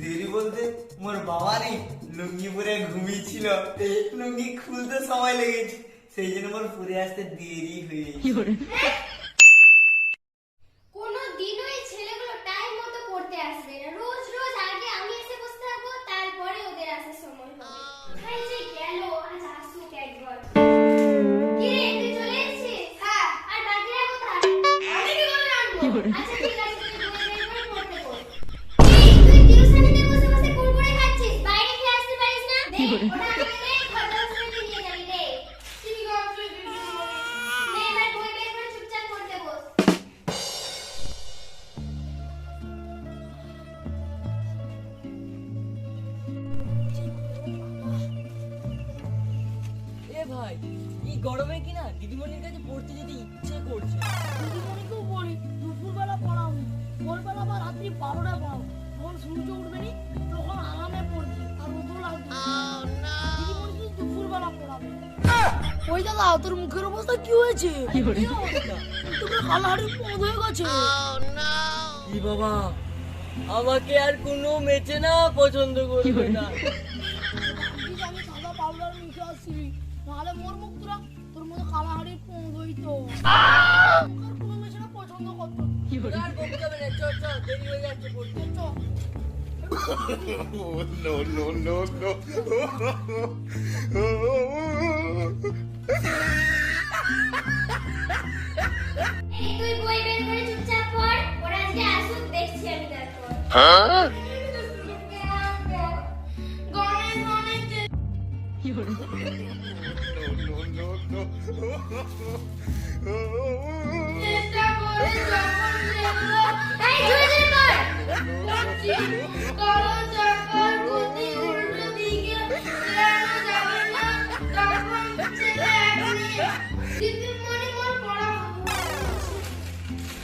দেরি মানে বলতে মোর বাবারই লুঙ্গি পরে ঘুমিয়েছিল। লুঙ্গি খুলতে সময় লেগেছে। সেই জন্য মোর পরে আসতে দেরি হয়ে 이거를 ওই দাদা তোর মুখের অবস্থা কি হয়েছে? তোকে হাড়ি পদ হয়ে গেছে। কি বাবা? আমাকে আর কোনো মেচে না পছন্দ করবে না। আমি সাদা হয়ে যাচ্ছে oh, no, no, no, no. তুই বই বের করে চুপচাপ পড় ওরা আজকে আসুক দেখছি আমি তারপর। হ্যাঁ?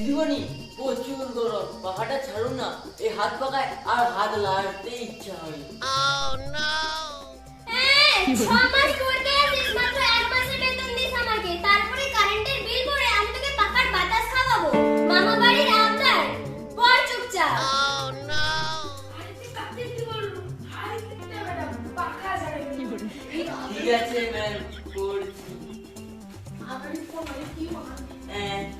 দিদিমণি প্রচুর গরম পাহাটা ছাড়ুন না এই হাত পাকায় আর হাত লাড়তে ইচ্ছা হয় তারপরে কারেন্টের বিল ভরে আমি oh, ঠিক আছে ম্যাম করছি। আপনার ফোন কি হ্যাঁ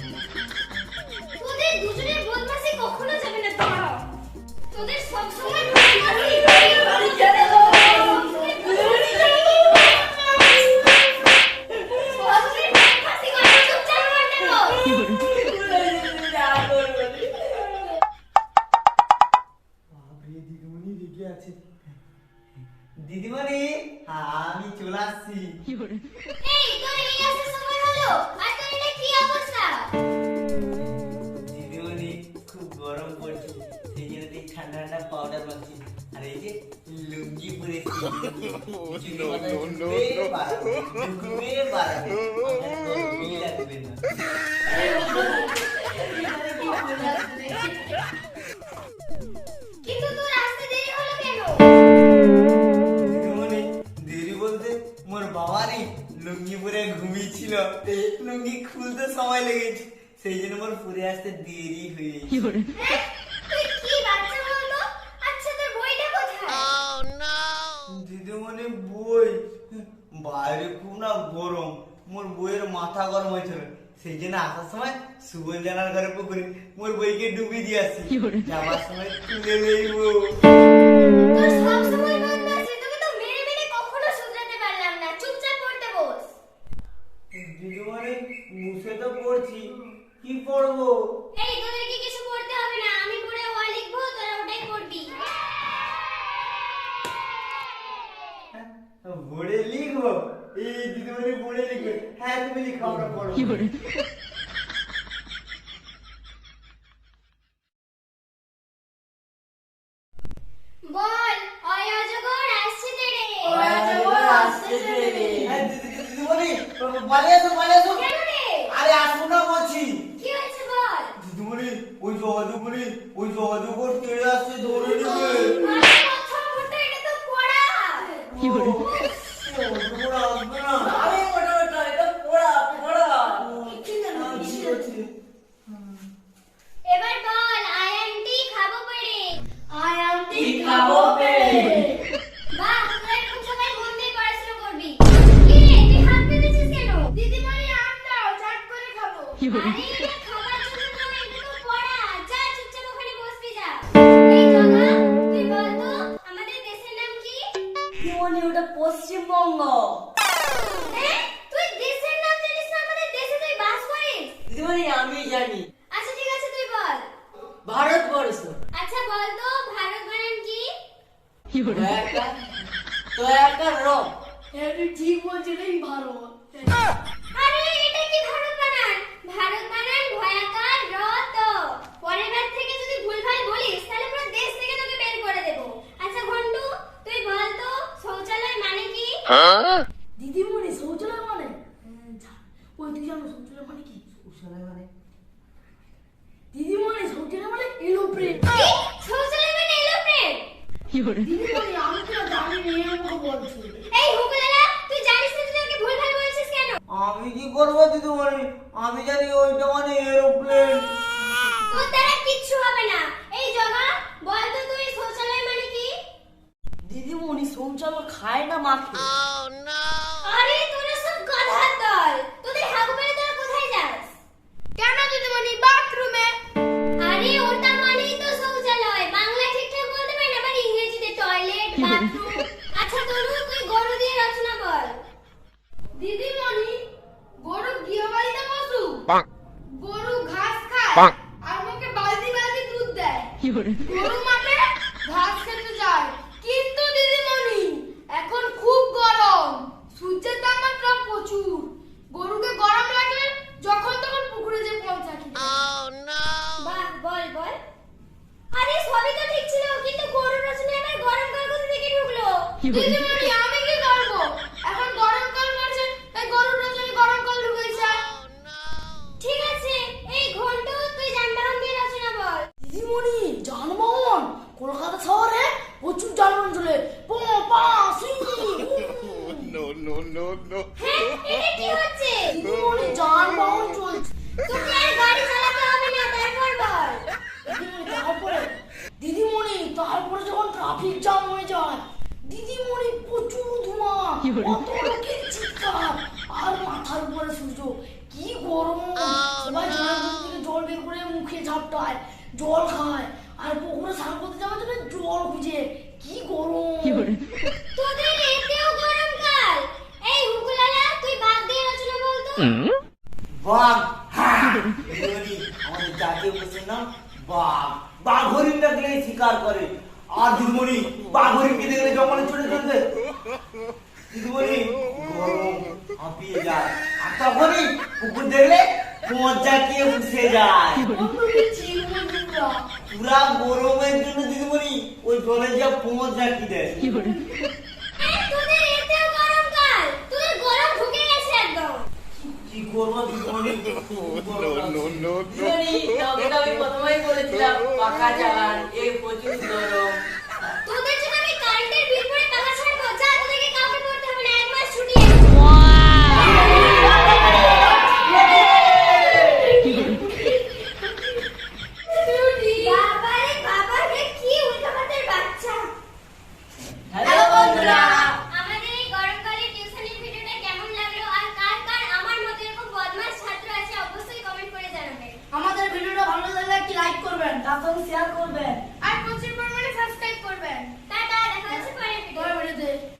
দিদিমণি আমি চলে আসছি। এই তোর এই আসার সময় হলো? আর তোর এটা কি অবস্থা? দিদিমণি খুব গরম পড়ছে। সেই জন্য এই ঠান্ডা ঠান্ডা পাউডার মাখছি আর এই যে লুঙ্গি বাড়াবে লাগবে না। সেই জন্য মোর পরে আসতে দেরি হয়ে আচ্ছা তোর বইটা কোথায়? দিদিমণি বই। বাইরে খুব না গরম। মোর বইয়ের মাথা গরম হয়েছিল সেই জন্য আসার সময় সুবল জানার ঘরে পুকুরে মোর বইকে ডুবি দিয়ে আসি। যাবার সময় তুলে লইব। সময় বন্ধ আছে তোকে তো মেরে মেরে কখনো শুধরাতে পারলাম না। চুপচাপ পড়তে বস। দিদিমণি মুছে তো পড়ছি। কি পড়ব? এই তোদেরকে কিছু পড়তে হবে না আমি পড়ে ওয়া লিখব তোরা ওটাই পড়বি। বোর্ডে লিখব? এই দিদিমণি বোর্ডে লিখবে হ্যাঁ তুমি লিখো আমরা পড়ব। বল? আসছে তেরে। অজগর আসছে তেরে। হ্যাঁ দিদিমণি পালিয়ে আসো আরে আসো না বলছি কি হয়েছে বল দিদিমণি ওই সহযোগমণি ওই সহযোগর তেড়ে আসছে ধরে নেবে আসবে না। এটা পড়া পড়া। এবার বল খাব পড়ে কি খাব পেড়ে বাহ তোরা এখন সবাই মন দিয়ে পড়াশোনা করবি। কি তুই হাত পেতেছিস কেন? দিদিমণি আম দাও চাট করে খাব। আরে এটা দিদিমণি ওটা পশ্চিমবঙ্গ। তুই দেশের নাম জানিস না আমাদের দেশে তুই বাস করিস? দিদিমণি আমি জানি। আচ্ছা ঠিক আছে তুই বল। ভারতবর্ষ আচ্ছা বল তো ভারত বানান কি? তো একটা র হ্যাঁ তুই ঠিক বলছিস এই ভালো আরে এটা কি ভারত বানান ভারত বানান ভয়াকার র ত পরের বার থেকে যদি ভুলভাল বলিস তাহলে পুরো দেশ থেকে তোকে বের করে দেব আচ্ছা ঘন্টু তুই বল তো শৌচালয় মানে কি দিদিমণি শৌচালয় মানে? ওই তুই জানো শৌচালয় মানে কি? উষালয় মানে? দিদিমণি শৌচালয় মানে এলোপ্রেন। কি? শৌচালয় মানে এলোপ্লেন দিদিমণি আমি তো জানি না এরকম বলছি। এই হুকুলালা তুই জানিস না তুই ওকে ভুলভাল বলছিস কেন? আমি কি করব দিদিমণি? আমি জানি ওইটা মানে এরোপ্লেন তোর দ্বারা কিচ্ছু হবে না। এই জগা বল তো তুই শৌচালয় মানে কি? দিদিমণি শৌচালয় খায় না মাখে দেয় গরু মানে ঘাস খেতে যায় কিন্তু দিদিমণি এখন খুব গরম সূর্যের তাপমাত্রা প্রচুর গরুকে গরম লাগলে যখন তখন পুকুরে যে পৌঁছা খেতে বাহ বল বল আরে সবই তো ঠিক ছিল কিন্তু গরু রচনা এবার গরম কাল কোথা থেকে ঢুকলো দিদিমণি আমি কি করব এখন গরম কাল পড়ছে তাই গরু রচনা গরম কাল ঢুকেছে ঠিক আছে এই ঘন্টু তুই যানবাহন দিয়ে রচনা বল দিদিমণি যানবাহন কলকাতা শহরে অঞ্চলে পো পা সি No, no, no, no. হ্যাঁ এটা কি হচ্ছে দিদিমণি যানবাহন চলছে তোকে আর গাড়ি চালাতে হবে না তারপর বল দিদিমণি তারপরে দিদিমণি তারপরে যখন ট্রাফিক জ্যাম হয়ে যায় দিদিমণি প্রচুর ধোঁয়া কত লোকের চিৎকার আর মাথার উপরে সূর্য কি গরম। সবাই থেকে জল বের করে মুখে ঝাপটায় জল খায়। আর পুকুরে স্নান করতে যাওয়ার জন্য জল খুঁজে কি গরম। তোদের এতেও গরমকাল এই হুকুলালা তুই বাদ দিয়ে রচনা বলতো বাঘ আমাদের জাতীয় পশুর নাম বাঘ। বাঘ হরিণ দেখলে শিকার করে। আর দিদিমণি বাঘ হরিণকে দেখলে জঙ্গলে চলে চলবে। দিদিমণি গরম হাঁপিয়ে যায়। আর তখনই কুকুর দেখলে পোঁচ জাকিয়ে বসে যায়। পুরা গরমের জন্য দিদিমণি ওই জলে যা পোঁচ জাকি দেয়। এই তোদের এতেও গরমকাল তোদের গরম ঢুকে গেছে একদম। কি করব দিদিমণি? প্রথমেই বলেছিলাম এই প্রচুর